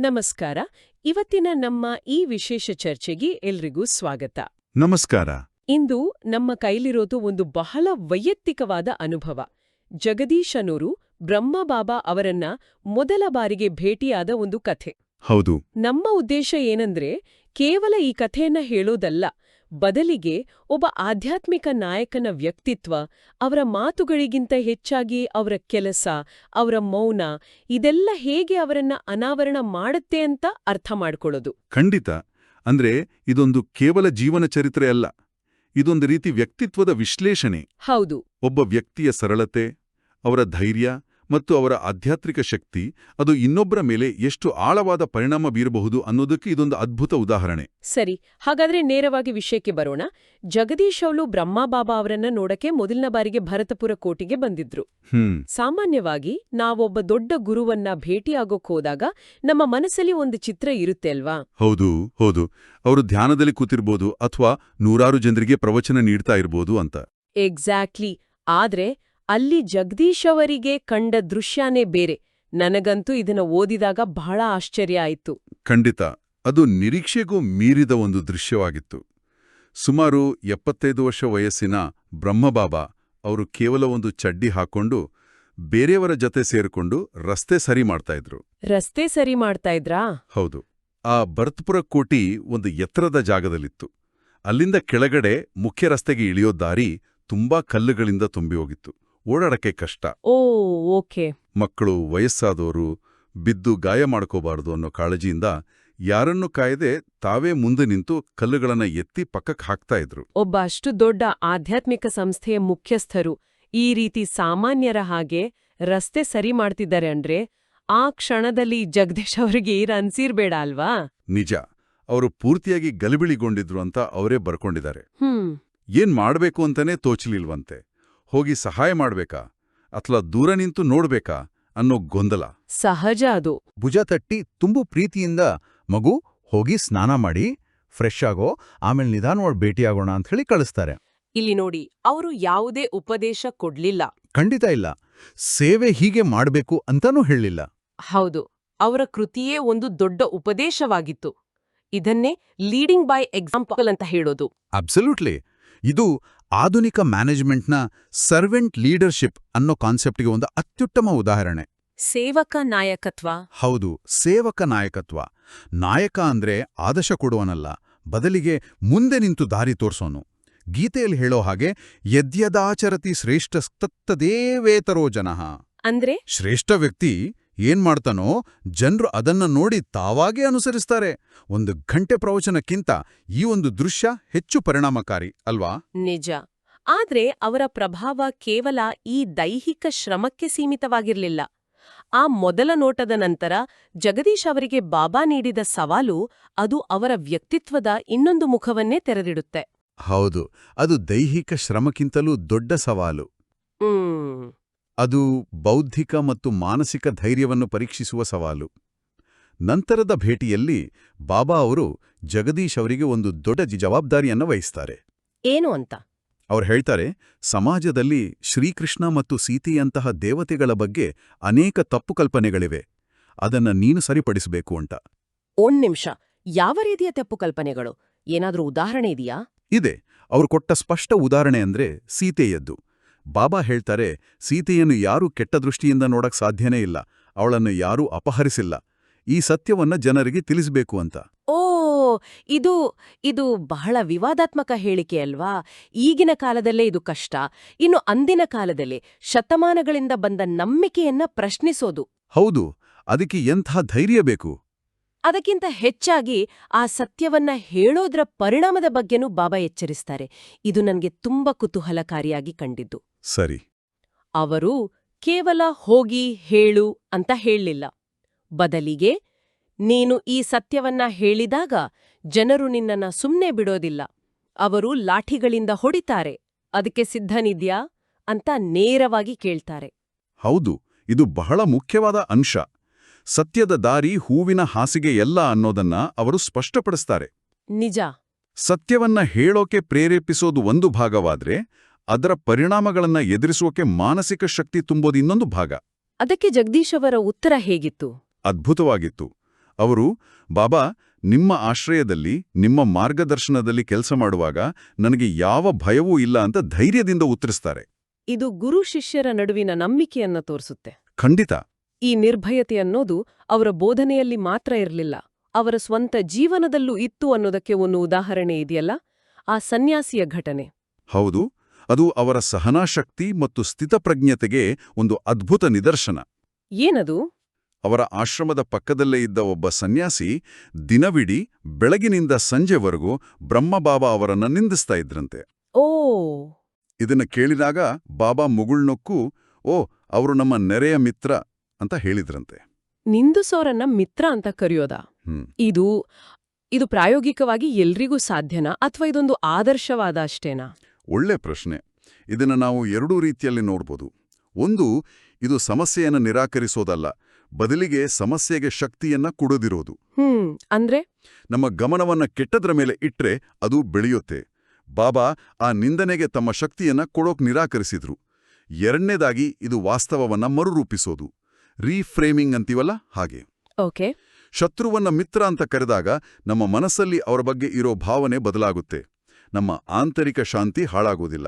ನಮಸ್ಕಾರ. ಇವತ್ತಿನ ನಮ್ಮ ಈ ವಿಶೇಷ ಚರ್ಚೆಗೆ ಎಲ್ರಿಗೂ ಸ್ವಾಗತ. ನಮಸ್ಕಾರ. ಇಂದು ನಮ್ಮ ಕೈಲಿರೋದು ಒಂದು ಬಹಳ ವೈಯಕ್ತಿಕವಾದ ಅನುಭವ. ಜಗದೀಶನೂರು ಬ್ರಹ್ಮಬಾಬಾ ಅವರನ್ನ ಮೊದಲ ಬಾರಿಗೆ ಭೇಟಿಯಾದ ಒಂದು ಕಥೆ. ಹೌದು. ನಮ್ಮ ಉದ್ದೇಶ ಏನಂದ್ರೆ ಕೇವಲ ಈ ಕಥೆಯನ್ನ ಹೇಳೋದಲ್ಲ ಬದಲಿಗೆ ಒಬ್ಬ ಆಧ್ಯಾತ್ಮಿಕ ನಾಯಕನ ವ್ಯಕ್ತಿತ್ವ ಅವರ ಮಾತುಗಳಿಗಿಂತ ಹೆಚ್ಚಾಗಿ ಅವರ ಕೆಲಸ ಅವರ ಮೌನ ಇದೆಲ್ಲ ಹೇಗೆ ಅವರನ್ನ ಅನಾವರಣ ಮಾಡುತ್ತೆ ಅಂತ ಅರ್ಥ ಮಾಡಿಕೊಳ್ಳೋದು. ಖಂಡಿತ. ಅಂದ್ರೆ ಇದೊಂದು ಕೇವಲ ಜೀವನ ಚರಿತ್ರೆ ಅಲ್ಲ ಇದೊಂದು ರೀತಿ ವ್ಯಕ್ತಿತ್ವದ ವಿಶ್ಲೇಷಣೆ. ಹೌದು. ಒಬ್ಬ ವ್ಯಕ್ತಿಯ ಸರಳತೆ ಅವರ ಧೈರ್ಯ ಮತ್ತು ಅವರ ಆಧ್ಯಾತ್ಮಿಕ ಶಕ್ತಿ ಅದು ಇನ್ನೊಬ್ಬರ ಮೇಲೆ ಎಷ್ಟು ಆಳವಾದ ಪರಿಣಾಮ ಬೀರಬಹುದು ಅನ್ನೋದಕ್ಕೆ ಇದೊಂದು ಅದ್ಭುತ ಉದಾಹರಣೆ. ಸರಿ ಹಾಗಾದ್ರೆ ನೇರವಾಗಿ ವಿಷಯಕ್ಕೆ ಬರೋಣ. ಜಗದೀಶ್ ಅವಳು ಬ್ರಹ್ಮಬಾಬಾ ಅವರನ್ನ ನೋಡಕ್ಕೆ ಮೊದಲನ ಬಾರಿಗೆ ಭರತಪುರ ಕೋಟೆಗೆ ಬಂದಿದ್ರು. ಸಾಮಾನ್ಯವಾಗಿ ನಾವೊಬ್ಬ ದೊಡ್ಡ ಗುರುವನ್ನ ಭೇಟಿಯಾಗೋಕ್ ಹೋದಾಗ ನಮ್ಮ ಮನಸ್ಸಲ್ಲಿ ಒಂದು ಚಿತ್ರ ಇರುತ್ತೆ ಅಲ್ವಾ? ಹೌದು ಹೌದು. ಅವರು ಧ್ಯಾನದಲ್ಲಿ ಕೂತಿರ್ಬೋದು ಅಥವಾ ನೂರಾರು ಜನರಿಗೆ ಪ್ರವಚನ ನೀಡ್ತಾ ಇರ್ಬೋದು ಅಂತ. ಎಕ್ಸಾಕ್ಟ್ಲಿ. ಆದ್ರೆ ಅಲ್ಲಿ ಜಗದೀಶ್ ಅವರಿಗೆ ಕಂಡ ದೃಶ್ಯನೇ ಬೇರೆ. ನನಗಂತೂ ಇದನ್ನ ಓದಿದಾಗ ಬಹಳ ಆಶ್ಚರ್ಯ ಆಯಿತು. ಖಂಡಿತ ಅದು ನಿರೀಕ್ಷೆಗೂ ಮೀರಿದ ಒಂದು ದೃಶ್ಯವಾಗಿತ್ತು. ಸುಮಾರು ಎಪ್ಪತ್ತೈದು ವರ್ಷ ವಯಸ್ಸಿನ ಬ್ರಹ್ಮಬಾಬಾ ಅವರು ಕೇವಲ ಒಂದು ಚಡ್ಡಿ ಹಾಕೊಂಡು ಬೇರೆಯವರ ಜತೆ ಸೇರಿಕೊಂಡು ರಸ್ತೆ ಸರಿ ಮಾಡ್ತಾ ಇದ್ರು. ರಸ್ತೆ ಸರಿ ಮಾಡ್ತಾ ಇದ್ರಾ? ಹೌದು. ಆ ಭರತ್ಪುರ ಕೋಟಿ ಒಂದು ಎತ್ತರದ ಜಾಗದಲ್ಲಿತ್ತು. ಅಲ್ಲಿಂದ ಕೆಳಗಡೆ ಮುಖ್ಯ ರಸ್ತೆಗೆ ಇಳಿಯೋ ದಾರಿ ತುಂಬಾ ಕಲ್ಲುಗಳಿಂದ ತುಂಬಿ ಹೋಗಿತ್ತು ಓಡಾಡಕ್ಕೆ ಕಷ್ಟ. ಓ ಓಕೆ. ಮಕ್ಕಳು ವಯಸ್ಸಾದವರು ಬಿದ್ದು ಗಾಯ ಮಾಡ್ಕೋಬಾರದು ಅನ್ನೋ ಕಾಳಜಿಯಿಂದ ಯಾರನ್ನು ಕಾಯದೆ ತಾವೇ ಮುಂದೆ ನಿಂತು ಕಲ್ಲುಗಳನ್ನ ಎತ್ತಿ ಪಕ್ಕಕ್ಕೆ ಹಾಕ್ತಾ ಇದ್ರು. ಒಬ್ಬ ಅಷ್ಟು ದೊಡ್ಡ ಆಧ್ಯಾತ್ಮಿಕ ಸಂಸ್ಥೆಯ ಮುಖ್ಯಸ್ಥರು ಈ ರೀತಿ ಸಾಮಾನ್ಯರ ಹಾಗೆ ರಸ್ತೆ ಸರಿ ಮಾಡ್ತಿದ್ದಾರೆ ಅಂದ್ರೆ ಆ ಕ್ಷಣದಲ್ಲಿ ಜಗದೀಶ್ ಅವರಿಗೆ ಅನ್ಸಿರ್ಬೇಡ ಅಲ್ವಾ? ನಿಜ. ಅವರು ಪೂರ್ತಿಯಾಗಿ ಗಲಿಬಿಳಿಗೊಂಡಿದ್ರು ಅಂತ ಅವರೇ ಬರ್ಕೊಂಡಿದ್ದಾರೆ. ಹ್ಮ್. ಏನ್ ಮಾಡ್ಬೇಕು ಅಂತಾನೆ ತೋಚಲಿಲ್ವಂತೆ. ಹೋಗಿ ಸಹಾಯ ಮಾಡ್ಬೇಕಾ? ಅಥವಾ ದೂರ ನಿಂತು ನೋಡ್ಬೇಕಾ? ಅನ್ನೋ ಗೊಂದಲ. ಸಹಜ ಅದು. ಭುಜ ತಟ್ಟಿ ತುಂಬು ಪ್ರೀತಿಯಿಂದ ಮಗು ಹೋಗಿ ಸ್ನಾನ ಮಾಡಿ ಫ್ರೆಶ್ ಆಗೋ ಆಮೇಲೆ ನಿಧಾನವಾಗಿ ಭೇಟಿಯಾಗೋಣ ಅಂತ ಹೇಳಿ ಕಳಿಸ್ತಾರೆ. ಇಲ್ಲಿ ನೋಡಿ ಅವರು ಯಾವುದೇ ಉಪದೇಶ ಕೊಡ್ಲಿಲ್ಲ. ಖಂಡಿತ ಇಲ್ಲ. ಸೇವೆ ಹೀಗೆ ಮಾಡಬೇಕು ಅಂತಾನೂ ಹೇಳಲಿಲ್ಲ. ಹೌದು. ಅವರ ಕೃತಿಯೇ ಒಂದು ದೊಡ್ಡ ಉಪದೇಶವಾಗಿತ್ತು. ಇದನ್ನೇ ಲೀಡಿಂಗ್ ಬೈ ಎಕ್ಸಾಂಪಲ್ ಅಂತ ಹೇಳೋದು. ಅಬ್ಸಲ್ಯೂಟ್ಲಿ ಇದು ಆಧುನಿಕ ಮ್ಯಾನೇಜ್ಮೆಂಟ್ನ ಸರ್ವೆಂಟ್ ಲೀಡರ್ಶಿಪ್ ಅನ್ನೋ ಕಾನ್ಸೆಪ್ಟ್ಗೆ ಒಂದು ಅತ್ಯುತ್ತಮ ಉದಾಹರಣೆ. ಸೇವಕ ನಾಯಕತ್ವ. ಹೌದು ಸೇವಕ ನಾಯಕತ್ವ. ನಾಯಕ ಅಂದ್ರೆ ಆದರ್ಶ ಕೊಡುವನಲ್ಲ ಬದಲಿಗೆ ಮುಂದೆ ನಿಂತು ದಾರಿ ತೋರ್ಸೋನು. ಗೀತೆಯಲ್ಲಿ ಹೇಳೋ ಹಾಗೆ ಯದ್ಯದಾಚರತಿ ಶ್ರೇಷ್ಠ ತತ್ತದೇವೇತರೋ ಜನಃ. ಅಂದ್ರೆ? ಶ್ರೇಷ್ಠ ವ್ಯಕ್ತಿ ಏನ್ ಮಾಡ್ತಾನೋ ಜನರು ಅದನ್ನ ನೋಡಿ ತಾವಾಗೇ ಅನುಸರಿಸ್ತಾರೆ. ಒಂದು ಘಂಟೆ ಪ್ರವಚನಕ್ಕಿಂತ ಈ ಒಂದು ದೃಶ್ಯ ಹೆಚ್ಚು ಪರಿಣಾಮಕಾರಿ ಅಲ್ವಾ? ನಿಜ. ಆದ್ರೆ ಅವರ ಪ್ರಭಾವ ಕೇವಲ ಈ ದೈಹಿಕ ಶ್ರಮಕ್ಕೆ ಸೀಮಿತವಾಗಿರ್ಲಿಲ್ಲ. ಆ ಮೊದಲ ನೋಟದ ನಂತರ ಜಗದೀಶ್ ಅವರಿಗೆ ಬಾಬಾ ನೀಡಿದ ಸವಾಲು ಅದು ಅವರ ವ್ಯಕ್ತಿತ್ವದ ಇನ್ನೊಂದು ಮುಖವನ್ನೇ ತೆರೆದಿಡುತ್ತೆ. ಹೌದು ಅದು ದೈಹಿಕ ಶ್ರಮಕ್ಕಿಂತಲೂ ದೊಡ್ಡ ಸವಾಲು. ಹ್ಮ್. ಅದು ಬೌದ್ಧಿಕ ಮತ್ತು ಮಾನಸಿಕ ಧೈರ್ಯವನ್ನು ಪರೀಕ್ಷಿಸುವ ಸವಾಲು. ನಂತರದ ಭೇಟಿಯಲ್ಲಿ ಬಾಬಾ ಅವರು ಜಗದೀಶ್ ಅವರಿಗೆ ಒಂದು ದೊಡ್ಡ ಜವಾಬ್ದಾರಿಯನ್ನು ವಹಿಸ್ತಾರೆ. ಏನು ಅಂತ? ಅವ್ರು ಹೇಳ್ತಾರೆ ಸಮಾಜದಲ್ಲಿ ಶ್ರೀಕೃಷ್ಣ ಮತ್ತು ಸೀತೆಯಂತಹ ದೇವತೆಗಳ ಬಗ್ಗೆ ಅನೇಕ ತಪ್ಪು ಕಲ್ಪನೆಗಳಿವೆ. ಅದನ್ನ ನೀನು ಸರಿಪಡಿಸಬೇಕು ಅಂತ. ಒಂದ್ ನಿಮಿಷ. ಯಾವ ರೀತಿಯ ತಪ್ಪು ಕಲ್ಪನೆಗಳು? ಏನಾದ್ರೂ ಉದಾಹರಣೆ ಇದೆಯಾ? ಇದೆ. ಅವ್ರು ಕೊಟ್ಟ ಸ್ಪಷ್ಟ ಉದಾಹರಣೆ ಅಂದ್ರೆ ಸೀತೆಯದ್ದು. ಬಾಬಾ ಹೇಳ್ತಾರೆ ಸೀತೆಯನ್ನು ಯಾರೂ ಕೆಟ್ಟ ದೃಷ್ಟಿಯಿಂದ ನೋಡಕ್ ಸಾಧ್ಯನೇ ಇಲ್ಲ. ಅವಳನ್ನು ಯಾರೂ ಅಪಹರಿಸಿಲ್ಲ. ಈ ಸತ್ಯವನ್ನ ಜನರಿಗೆ ತಿಳಿಸಬೇಕು ಅಂತ. ಓ ಇದು ಇದು ಬಹಳ ವಿವಾದಾತ್ಮಕ ಹೇಳಿಕೆ ಅಲ್ವಾ? ಈಗಿನ ಕಾಲದಲ್ಲೇ ಇದು ಕಷ್ಟ. ಇನ್ನು ಅಂದಿನ ಕಾಲದಲ್ಲಿ ಶತಮಾನಗಳಿಂದ ಬಂದ ನಂಬಿಕೆಯನ್ನ ಪ್ರಶ್ನಿಸೋದು. ಹೌದು ಅದಕ್ಕೆ ಎಂಥ ಧೈರ್ಯ ಬೇಕು? ಅದಕ್ಕಿಂತ ಹೆಚ್ಚಾಗಿ ಆ ಸತ್ಯವನ್ನ ಹೇಳೋದ್ರ ಪರಿಣಾಮದ ಬಗ್ಗೆನೂ ಬಾಬಾ ಎಚ್ಚರಿಸ್ತಾರೆ. ಇದು ನನಗೆ ತುಂಬಾ ಕುತೂಹಲಕಾರಿಯಾಗಿ ಕಂಡಿದ್ದು. ಸರಿ. ಅವರು ಕೇವಲ ಹೋಗಿ ಹೇಳು ಅಂತ ಹೇಳಲಿಲ್ಲ. ಬದಲಿಗೆ ನೀನು ಈ ಸತ್ಯವನ್ನ ಹೇಳಿದಾಗ ಜನರು ನಿನ್ನನ್ನ ಸುಮ್ಮನೆ ಬಿಡೋದಿಲ್ಲ. ಅವರು ಲಾಠಿಗಳಿಂದ ಹೊಡಿತಾರೆ. ಅದಕ್ಕೆ ಸಿದ್ಧನಿದ್ಯಾ? ಅಂತ ನೇರವಾಗಿ ಕೇಳ್ತಾರೆ. ಹೌದು ಇದು ಬಹಳ ಮುಖ್ಯವಾದ ಅಂಶ. ಸತ್ಯದ ದಾರಿ ಹೂವಿನ ಹಾಸಿಗೆ ಎಲ್ಲ ಅನ್ನೋದನ್ನ ಅವರು ಸ್ಪಷ್ಟಪಡಿಸ್ತಾರೆ. ನಿಜ. ಸತ್ಯವನ್ನ ಹೇಳೋಕೆ ಪ್ರೇರೇಪಿಸೋದು ಒಂದು ಭಾಗವಾದ್ರೆ ಅದರ ಪರಿಣಾಮಗಳನ್ನ ಎದುರಿಸುವಕ್ಕೆ ಮಾನಸಿಕ ಶಕ್ತಿ ತುಂಬೋದು ಇನ್ನೊಂದು ಭಾಗ. ಅದಕ್ಕೆ ಜಗದೀಶ್ ಅವರ ಉತ್ತರ ಹೇಗಿತ್ತು? ಅದ್ಭುತವಾಗಿತ್ತು. ಅವರು ಬಾಬಾ ನಿಮ್ಮ ಆಶ್ರಯದಲ್ಲಿ ನಿಮ್ಮ ಮಾರ್ಗದರ್ಶನದಲ್ಲಿ ಕೆಲಸ ಮಾಡುವಾಗ ನನಗೆ ಯಾವ ಭಯವೂ ಇಲ್ಲ ಅಂತ ಧೈರ್ಯದಿಂದ ಉತ್ತರಿಸ್ತಾರೆ. ಇದು ಗುರು ಶಿಷ್ಯರ ನಡುವಿನ ನಂಬಿಕೆಯನ್ನ ತೋರಿಸುತ್ತೆ. ಖಂಡಿತ. ಈ ನಿರ್ಭಯತೆ ಅನ್ನೋದು ಅವರ ಬೋಧನೆಯಲ್ಲಿ ಮಾತ್ರ ಇರಲಿಲ್ಲ. ಅವರ ಸ್ವಂತ ಜೀವನದಲ್ಲೂ ಇತ್ತು ಅನ್ನೋದಕ್ಕೆ ಒಂದು ಉದಾಹರಣೆ ಇದೆಯಲ್ಲ? ಆ ಸನ್ಯಾಸಿಯ ಘಟನೆ. ಹೌದು. ಅದು ಅವರ ಸಹನಾಶಕ್ತಿ ಮತ್ತು ಸ್ಥಿತಪ್ರಜ್ಞತೆಗೆ ಒಂದು ಅದ್ಭುತ ನಿದರ್ಶನ. ಏನದು? ಅವರ ಆಶ್ರಮದ ಪಕ್ಕದಲ್ಲೇ ಇದ್ದ ಒಬ್ಬ ಸನ್ಯಾಸಿ ದಿನವಿಡೀ ಬೆಳಗಿನಿಂದ ಸಂಜೆವರೆಗೂ ಬ್ರಹ್ಮಬಾಬಾ ಅವರನ್ನ ನಿಂದಿಸ್ತಾ ಇದ್ರಂತೆ. ಓ! ಇದನ್ನು ಕೇಳಿದಾಗ ಬಾಬಾ ಮುಗುಳ್ನೊಕ್ಕು ಓ ಅವರು ನಮ್ಮ ನೆರೆಯ ಮಿತ್ರ ಅಂತ ಹೇಳಿದ್ರಂತೆ. ನಿಂದಿಸೋರನ್ನ ಮಿತ್ರ ಅಂತ ಕರೆಯೋದ? ಇದು ಇದು ಪ್ರಾಯೋಗಿಕವಾಗಿ ಎಲ್ರಿಗೂ ಸಾಧ್ಯನಾ? ಅಥವಾ ಇದೊಂದು ಆದರ್ಶವಾದ ಅಷ್ಟೇನಾ? ಒಳ್ಳೆ ಪ್ರಶ್ನೆ. ಇದನ್ನ ನಾವು ಎರಡೂ ರೀತಿಯಲ್ಲಿ ನೋಡ್ಬೋದು. ಒಂದು ಇದು ಸಮಸ್ಯೆಯನ್ನು ನಿರಾಕರಿಸೋದಲ್ಲ ಬದಲಿಗೆ ಸಮಸ್ಯೆಗೆ ಶಕ್ತಿಯನ್ನ ಕೊಡದಿರೋದು. ಹ್ಮ್ ಅಂದ್ರೆ? ನಮ್ಮ ಗಮನವನ್ನ ಕೆಟ್ಟದ್ರ ಮೇಲೆ ಇಟ್ರೆ ಅದು ಬೆಳೆಯುತ್ತೆ. ಬಾಬಾ ಆ ನಿಂದನೆಗೆ ತಮ್ಮ ಶಕ್ತಿಯನ್ನ ಕೊಡೋಕ್ ನಿರಾಕರಿಸಿದ್ರು. ಎರಡನೇದಾಗಿ ಇದು ವಾಸ್ತವವನ್ನ ಮರುರೂಪಿಸೋದು. ರೀಫ್ರೇಮಿಂಗ್ ಅಂತೀವಲ್ಲ ಹಾಗೆ. ಓಕೆ. ಶತ್ರುವನ್ನ ಮಿತ್ರ ಅಂತ ಕರೆದಾಗ ನಮ್ಮ ಮನಸ್ಸಲ್ಲಿ ಅವರ ಬಗ್ಗೆ ಇರೋ ಭಾವನೆ ಬದಲಾಗುತ್ತೆ. ನಮ್ಮ ಆಂತರಿಕ ಶಾಂತಿ ಹಾಳಾಗೋದಿಲ್ಲ.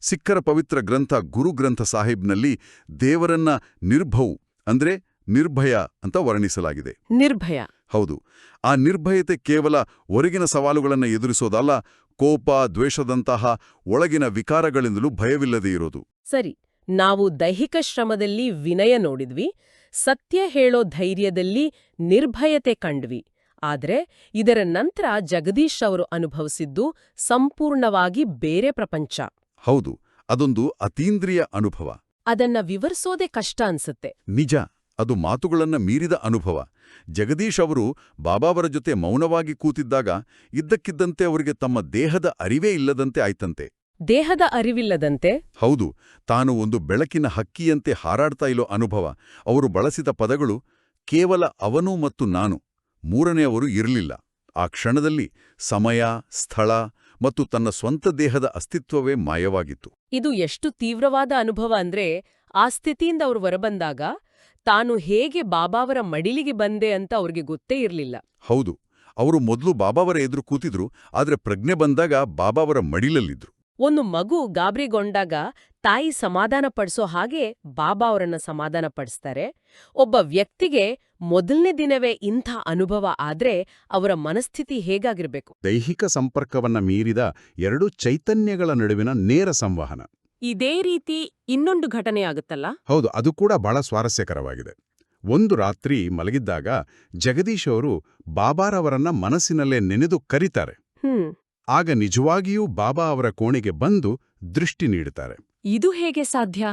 ಸಿಖ್ಖರ ಪವಿತ್ರ ಗ್ರಂಥ ಗುರುಗ್ರಂಥ ಸಾಹಿಬ್ನಲ್ಲಿ ದೇವರನ್ನ ನಿರ್ಭೌ ಅಂದ್ರೆ ನಿರ್ಭಯ ಅಂತ ವರ್ಣಿಸಲಾಗಿದೆ. ನಿರ್ಭಯ. ಹೌದು. ಆ ನಿರ್ಭಯತೆ ಕೇವಲ ಹೊರಗಿನ ಸವಾಲುಗಳನ್ನು ಎದುರಿಸೋದಲ್ಲ ಕೋಪ ದ್ವೇಷದಂತಹ ಒಳಗಿನ ವಿಕಾರಗಳಿಂದಲೂ ಭಯವಿಲ್ಲದೆ ಇರೋದು. ಸರಿ ನಾವು ದೈಹಿಕ ಶ್ರಮದಲ್ಲಿ ವಿನಯ ನೋಡಿದ್ವಿ ಸತ್ಯ ಹೇಳೋ ಧೈರ್ಯದಲ್ಲಿ ನಿರ್ಭಯತೆ ಕಂಡ್ವಿ. ಆದ್ರೆ ಇದರ ನಂತರ ಜಗದೀಶ್ ಅವರು ಅನುಭವಿಸಿದ್ದು ಸಂಪೂರ್ಣವಾಗಿ ಬೇರೆ ಪ್ರಪಂಚ. ಹೌದು ಅದೊಂದು ಅತೀಂದ್ರಿಯ ಅನುಭವ. ಅದನ್ನ ವಿವರಿಸೋದೇ ಕಷ್ಟ ಅನ್ಸುತ್ತೆ. ನಿಜ ಅದು ಮಾತುಗಳನ್ನ ಮೀರಿದ ಅನುಭವ. ಜಗದೀಶ್ ಅವರು ಬಾಬಾವರ ಜೊತೆ ಮೌನವಾಗಿ ಕೂತಿದ್ದಾಗ ಇದ್ದಕ್ಕಿದ್ದಂತೆ ಅವರಿಗೆ ತಮ್ಮ ದೇಹದ ಅರಿವೇ ಇಲ್ಲದಂತೆ ಆಯ್ತಂತೆ. ದೇಹದ ಅರಿವಿಲ್ಲದಂತೆ? ಹೌದು ತಾನು ಒಂದು ಬೆಳಕಿನ ಹಕ್ಕಿಯಂತೆ ಹಾರಾಡ್ತಾ ಇಲ್ಲೋ ಅನುಭವ. ಅವರು ಬಳಸಿದ ಪದಗಳು ಕೇವಲ ಅವನು ಮತ್ತು ನಾನು. ಮೂರನೆಯವರು ಇರಲಿಲ್ಲ. ಆ ಕ್ಷಣದಲ್ಲಿ ಸಮಯ ಸ್ಥಳ ಮತ್ತು ತನ್ನ ಸ್ವಂತ ದೇಹದ ಅಸ್ತಿತ್ವವೇ ಮಾಯವಾಗಿತ್ತು. ಇದು ಎಷ್ಟು ತೀವ್ರವಾದ ಅನುಭವ ಅಂದ್ರೆ ಆ ಸ್ಥಿತಿಯಿಂದ ಅವರು ಹೊರಬಂದಾಗ ತಾನು ಹೇಗೆ ಬಾಬಾವರ ಮಡಿಲಿಗೆ ಬಂದೆ ಅಂತ ಅವ್ರಿಗೆ ಗೊತ್ತೇ ಇರಲಿಲ್ಲ. ಹೌದು ಅವರು ಮೊದಲು ಬಾಬಾವರ ಎದುರು ಕೂತಿದ್ರು ಆದರೆ ಪ್ರಜ್ಞೆ ಬಂದಾಗ ಬಾಬಾವರ ಮಡಿಲಲ್ಲಿದ್ರು. ಒಂದು ಮಗು ಗಾಬರಿಗೊಂಡಾಗ ತಾಯಿ ಸಮಾಧಾನ ಪಡಿಸೋ ಹಾಗೆ ಬಾಬಾ ಅವರನ್ನ ಸಮಾಧಾನ ಪಡಿಸ್ತಾರೆ ಒಬ್ಬ ವ್ಯಕ್ತಿಗೆ ಮೊದಲನೇ ದಿನವೇ ಇಂಥ ಅನುಭವ ಆದ್ರೆ ಅವರ ಮನಸ್ಥಿತಿ ಹೇಗಾಗಿರ್ಬೇಕು? ದೈಹಿಕ ಸಂಪರ್ಕವನ್ನ ಮೀರಿದ ಎರಡು ಚೈತನ್ಯಗಳ ನಡುವಿನ ನೇರ ಸಂವಹನ. ಇದೇ ರೀತಿ ಇನ್ನೊಂದು ಘಟನೆ ಆಗುತ್ತಲ್ಲ? ಹೌದು ಅದು ಕೂಡ ಬಹಳ ಸ್ವಾರಸ್ಯಕರವಾಗಿದೆ. ಒಂದು ರಾತ್ರಿ ಮಲಗಿದ್ದಾಗ ಜಗದೀಶ್ ಅವರು ಬಾಬಾರವರನ್ನ ಮನಸ್ಸಿನಲ್ಲೇ ನೆನೆದು ಕರೀತಾರೆ. ಹ್ಮ್. ಆಗ ನಿಜವಾಗಿಯೂ ಬಾಬಾ ಅವರ ಕೋಣೆಗೆ ಬಂದು ದೃಷ್ಟಿ ನೀಡುತ್ತಾರೆ. ಇದು ಹೇಗೆ ಸಾಧ್ಯ?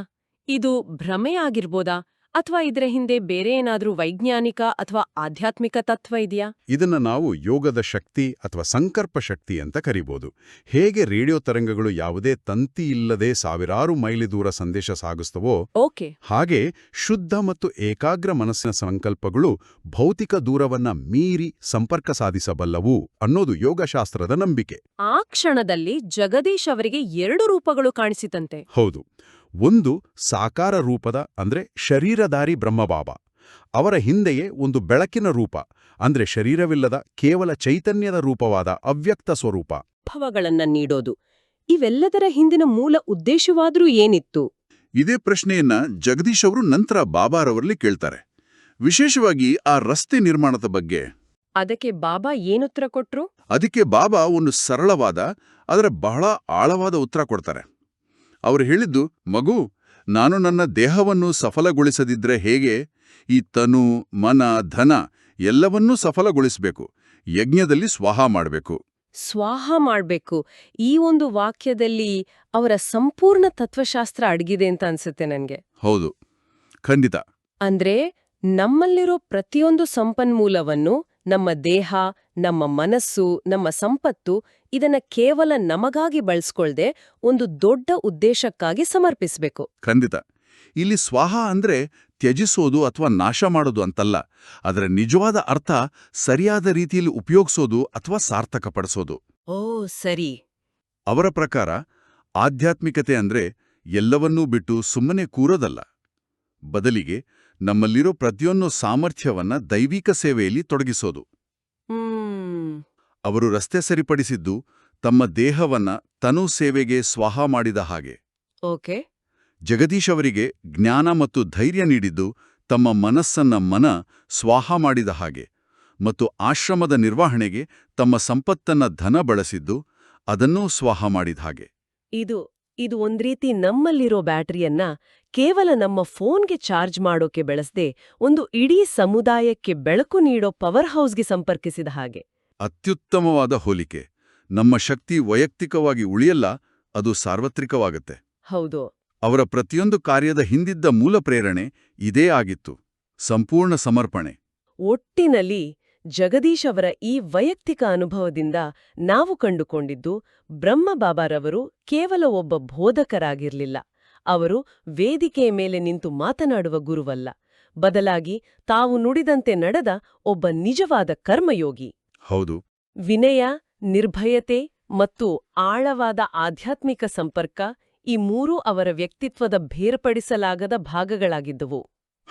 ಇದು ಭ್ರಮೆ ಆಗಿರ್ಬೋದಾ? ಅಥವಾ ಇದರ ಹಿಂದೆ ಬೇರೆ ಏನಾದರೂ ವೈಜ್ಞಾನಿಕ ಅಥವಾ ಆಧ್ಯಾತ್ಮಿಕ ತತ್ವ ಇದೆಯಾ? ಇದನ್ನ ನಾವು ಯೋಗದ ಶಕ್ತಿ ಅಥವಾ ಸಂಕಲ್ಪ ಶಕ್ತಿ ಅಂತ ಕರಿಬೋದು. ಹೇಗೆ ರೇಡಿಯೋ ತರಂಗಗಳು ಯಾವುದೇ ತಂತಿ ಇಲ್ಲದೆ ಸಾವಿರಾರು ಮೈಲಿ ದೂರ ಸಂದೇಶ ಸಾಗಿಸ್ತವೋ ಓಕೆ. ಹಾಗೆ ಶುದ್ಧ ಮತ್ತು ಏಕಾಗ್ರ ಮನಸ್ಸಿನ ಸಂಕಲ್ಪಗಳು ಭೌತಿಕ ದೂರವನ್ನ ಮೀರಿ ಸಂಪರ್ಕ ಸಾಧಿಸಬಲ್ಲವು ಅನ್ನೋದು ಯೋಗಶಾಸ್ತ್ರದ ನಂಬಿಕೆ. ಆ ಕ್ಷಣದಲ್ಲಿ ಜಗದೀಶ್ ಅವರಿಗೆ ಎರಡು ರೂಪಗಳು ಕಾಣಿಸಿತಂತೆ. ಹೌದು. ಒಂದು ಸಾಕಾರ ರೂಪದ ಅಂದ್ರೆ ಶರೀರಧಾರಿ ಬ್ರಹ್ಮಬಾಬಾ. ಅವರ ಹಿಂದೆಯೇ ಒಂದು ಬೆಳಕಿನ ರೂಪ ಅಂದ್ರೆ ಶರೀರವಿಲ್ಲದ ಕೇವಲ ಚೈತನ್ಯದ ರೂಪವಾದ ಅವ್ಯಕ್ತ ಸ್ವರೂಪ. ಭವಗಳನ್ನು ನೀಡೋದು. ಇವೆಲ್ಲದರ ಹಿಂದಿನ ಮೂಲ ಉದ್ದೇಶವಾದ್ರೂ ಏನಿತ್ತು? ಇದೇ ಪ್ರಶ್ನೆಯನ್ನ ಜಗದೀಶ್ ಅವರು ನಂತರ ಬಾಬಾರವರಲ್ಲಿ ಕೇಳ್ತಾರೆ. ವಿಶೇಷವಾಗಿ ಆ ರಸ್ತೆ ನಿರ್ಮಾಣದ ಬಗ್ಗೆ. ಅದಕ್ಕೆ ಬಾಬಾ ಏನುತ್ತರ ಕೊಟ್ರು? ಅದಕ್ಕೆ ಬಾಬಾ ಒಂದು ಸರಳವಾದ ಆದರೆ ಬಹಳ ಆಳವಾದ ಉತ್ತರ ಕೊಡ್ತಾರೆ. ಅವರು ಹೇಳಿದ್ದು ಮಗು ನಾನು ನನ್ನ ದೇಹವನ್ನು ಸಫಲಗೊಳಿಸದಿದ್ರೆ ಹೇಗೆ? ಈ ತನು ಮನ ಧನ ಎಲ್ಲವನ್ನೂ ಸಫಲಗೊಳಿಸಬೇಕು. ಯಜ್ಞದಲ್ಲಿ ಸ್ವಾಹ ಮಾಡಬೇಕು. ಸ್ವಾಹ ಮಾಡಬೇಕು. ಈ ಒಂದು ವಾಕ್ಯದಲ್ಲಿ ಅವರ ಸಂಪೂರ್ಣ ತತ್ವಶಾಸ್ತ್ರ ಅಡಗಿದೆ ಅಂತ ಅನ್ಸುತ್ತೆ ನನಗೆ. ಹೌದು. ಖಂಡಿತ. ಅಂದ್ರೆ ನಮ್ಮಲ್ಲಿರೋ ಪ್ರತಿಯೊಂದು ಸಂಪನ್ಮೂಲವನ್ನು ನಮ್ಮ ದೇಹ ನಮ್ಮ ಮನಸ್ಸು ನಮ್ಮ ಸಂಪತ್ತು ಇದನ್ನ ಕೇವಲ ನಮಗಾಗಿ ಬಳಸ್ಕೊಳ್ದೆ ಒಂದು ದೊಡ್ಡ ಉದ್ದೇಶಕ್ಕಾಗಿ ಸಮರ್ಪಿಸಬೇಕು. ಖಂಡಿತ. ಇಲ್ಲಿ ಸ್ವಾಹ ಅಂದ್ರೆ ತ್ಯಜಿಸೋದು ಅಥವಾ ನಾಶ ಮಾಡೋದು ಅಂತಲ್ಲ. ಅದರ ನಿಜವಾದ ಅರ್ಥ ಸರಿಯಾದ ರೀತಿಯಲ್ಲಿ ಉಪಯೋಗಿಸೋದು ಅಥವಾ ಸಾರ್ಥಕಪಡಿಸೋದು. ಓ ಸರಿ. ಅವರ ಪ್ರಕಾರ ಆಧ್ಯಾತ್ಮಿಕತೆ ಅಂದ್ರೆ ಎಲ್ಲವನ್ನೂ ಬಿಟ್ಟು ಸುಮ್ಮನೆ ಕೂರೋದಲ್ಲ. ಬದಲಿಗೆ ನಮ್ಮಲ್ಲಿರೋ ಪ್ರತಿಯೊಂದು ಸಾಮರ್ಥ್ಯವನ್ನ ದೈವಿಕ ಸೇವೆಯಲ್ಲಿ ತೊಡಗಿಸೋದು. ಅವರು ರಸ್ತೆ ಸರಿಪಡಿಸಿದ್ದು ತಮ್ಮ ದೇಹವನ್ನ ತನು ಸೇವೆಗೆ ಸ್ವಾಹ ಮಾಡಿದ ಹಾಗೆ. ಓಕೆ. ಜಗದೀಶ್ ಅವರಿಗೆ ಜ್ಞಾನ ಮತ್ತು ಧೈರ್ಯ ನೀಡಿದ್ದು ತಮ್ಮ ಮನಸ್ಸನ್ನ ಮನ ಸ್ವಾಹ ಮಾಡಿದ ಹಾಗೆ ಮತ್ತು ಆಶ್ರಮದ ನಿರ್ವಹಣೆಗೆ ತಮ್ಮ ಸಂಪತ್ತನ್ನ ಧನ ಬಳಸಿದ್ದು ಅದನ್ನೂ ಸ್ವಾಹ ಮಾಡಿದ ಹಾಗೆ. ಇದು ಇದು ಒಂದ್ ರೀತಿ ನಮ್ಮಲ್ಲಿರೋ ಬ್ಯಾಟರಿಯನ್ನ ಕೇವಲ ನಮ್ಮ ಫೋನ್ಗೆ ಚಾರ್ಜ್ ಮಾಡೋಕೆ ಬೆಳೆಸದೆ ಒಂದು ಇಡೀ ಸಮುದಾಯಕ್ಕೆ ಬೆಳಕು ನೀಡೋ ಪವರ್ ಹೌಸ್ಗೆ ಸಂಪರ್ಕಿಸಿದ ಹಾಗೆ. ಅತ್ಯುತ್ತಮವಾದ ಹೋಲಿಕೆ. ನಮ್ಮ ಶಕ್ತಿ ವೈಯಕ್ತಿಕವಾಗಿ ಉಳಿಯಲ್ಲ ಅದು ಸಾರ್ವತ್ರಿಕವಾಗತ್ತೆ. ಹೌದು. ಅವರ ಪ್ರತಿಯೊಂದು ಕಾರ್ಯದ ಹಿಂದಿದ್ದ ಮೂಲ ಪ್ರೇರಣೆ ಇದೇ ಆಗಿತ್ತು. ಸಂಪೂರ್ಣ ಸಮರ್ಪಣೆ. ಒಟ್ಟಿನಲ್ಲಿ ಜಗದೀಶ್ ಅವರ ಈ ವೈಯಕ್ತಿಕ ಅನುಭವದಿಂದ ನಾವು ಕಂಡುಕೊಂಡಿದ್ದು ಬ್ರಹ್ಮಬಾಬಾರವರು ಕೇವಲ ಒಬ್ಬ ಬೋಧಕರಾಗಿರ್ಲಿಲ್ಲ. ಅವರು ವೇದಿಕೆಯ ಮೇಲೆ ನಿಂತು ಮಾತನಾಡುವ ಗುರುವಲ್ಲ. ಬದಲಾಗಿ ತಾವು ನುಡಿದಂತೆ ನಡೆದ ಒಬ್ಬ ನಿಜವಾದ ಕರ್ಮಯೋಗಿ. ಹೌದು. ವಿನಯ ನಿರ್ಭಯತೆ ಮತ್ತು ಆಳವಾದ ಆಧ್ಯಾತ್ಮಿಕ ಸಂಪರ್ಕ ಈ ಮೂರೂ ಅವರ ವ್ಯಕ್ತಿತ್ವದ ಬೇರ್ಪಡಿಸಲಾಗದ ಭಾಗಗಳಾಗಿದ್ದವು.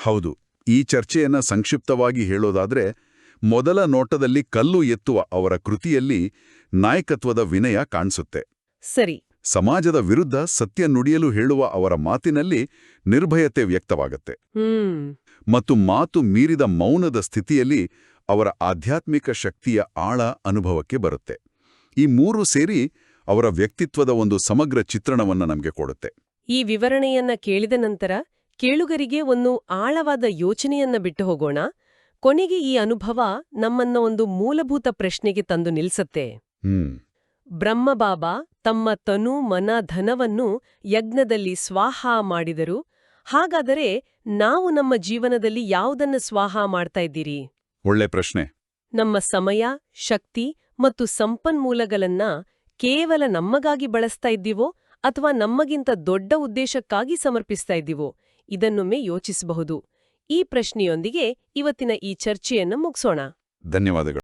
ಹೌದು. ಈ ಚರ್ಚೆಯನ್ನ ಸಂಕ್ಷಿಪ್ತವಾಗಿ ಹೇಳೋದಾದ್ರೆ ಮೊದಲ ನೋಟದಲ್ಲಿ ಕಲ್ಲು ಎತ್ತುವ ಅವರ ಕೃತಿಯಲ್ಲಿ ನಾಯಕತ್ವದ ವಿನಯ ಕಾಣಿಸುತ್ತೆ. ಸರಿ. ಸಮಾಜದ ವಿರುದ್ಧ ಸತ್ಯ ನುಡಿಯಲು ಹೇಳುವ ಅವರ ಮಾತಿನಲ್ಲಿ ನಿರ್ಭಯತೆ ವ್ಯಕ್ತವಾಗತ್ತೆ. ಹ್ಮ್. ಮತ್ತು ಮಾತು ಮೀರಿದ ಮೌನದ ಸ್ಥಿತಿಯಲ್ಲಿ ಅವರ ಆಧ್ಯಾತ್ಮಿಕ ಶಕ್ತಿಯ ಆಳ ಅನುಭವಕ್ಕೆ ಬರುತ್ತೆ. ಈ ಮೂರು ಸೇರಿ ಅವರ ವ್ಯಕ್ತಿತ್ವದ ಒಂದು ಸಮಗ್ರ ಚಿತ್ರಣವನ್ನು ನಮಗೆ ಕೊಡುತ್ತೆ. ಈ ವಿವರಣೆಯನ್ನ ಕೇಳಿದ ನಂತರ ಕೇಳುಗರಿಗೆ ಒಂದು ಆಳವಾದ ಯೋಚನೆಯನ್ನ ಬಿಟ್ಟು ಹೋಗೋಣ. ಕೊನೆಗೆ ಈ ಅನುಭವ ನಮ್ಮನ್ನ ಒಂದು ಮೂಲಭೂತ ಪ್ರಶ್ನೆಗೆ ತಂದು ನಿಲ್ಸತ್ತೆ. ಹ್ಮ್. ಬ್ರಹ್ಮಬಾಬಾ ತಮ್ಮ ತನು ಮನ ಧನವನ್ನು ಯಜ್ಞದಲ್ಲಿ ಸ್ವಾಹ ಮಾಡಿದರು. ಹಾಗಾದರೆ ನಾವು ನಮ್ಮ ಜೀವನದಲ್ಲಿ ಯಾವುದನ್ನು ಸ್ವಾಹ ಮಾಡ್ತಾ ಇದ್ದೀರಿ? ಒಳ್ಳೆ ಪ್ರಶ್ನೆ. ನಮ್ಮ ಸಮಯ ಶಕ್ತಿ ಮತ್ತು ಸಂಪನ್ಮೂಲಗಳನ್ನ ಕೇವಲ ನಮ್ಮಗಾಗಿ ಬಳಸ್ತಾ ಇದ್ದೀವೋ ಅಥವಾ ನಮ್ಮಗಿಂತ ದೊಡ್ಡ ಉದ್ದೇಶಕ್ಕಾಗಿ ಸಮರ್ಪಿಸ್ತಾ ಇದ್ದೀವೋ ಇದನ್ನೊಮ್ಮೆ ಯೋಚಿಸಬಹುದು. ಈ ಪ್ರಶ್ನೆಯೊಂದಿಗೆ ಇವತ್ತಿನ ಈ ಚರ್ಚೆಯನ್ನು ಮುಗಿಸೋಣ. ಧನ್ಯವಾದಗಳು.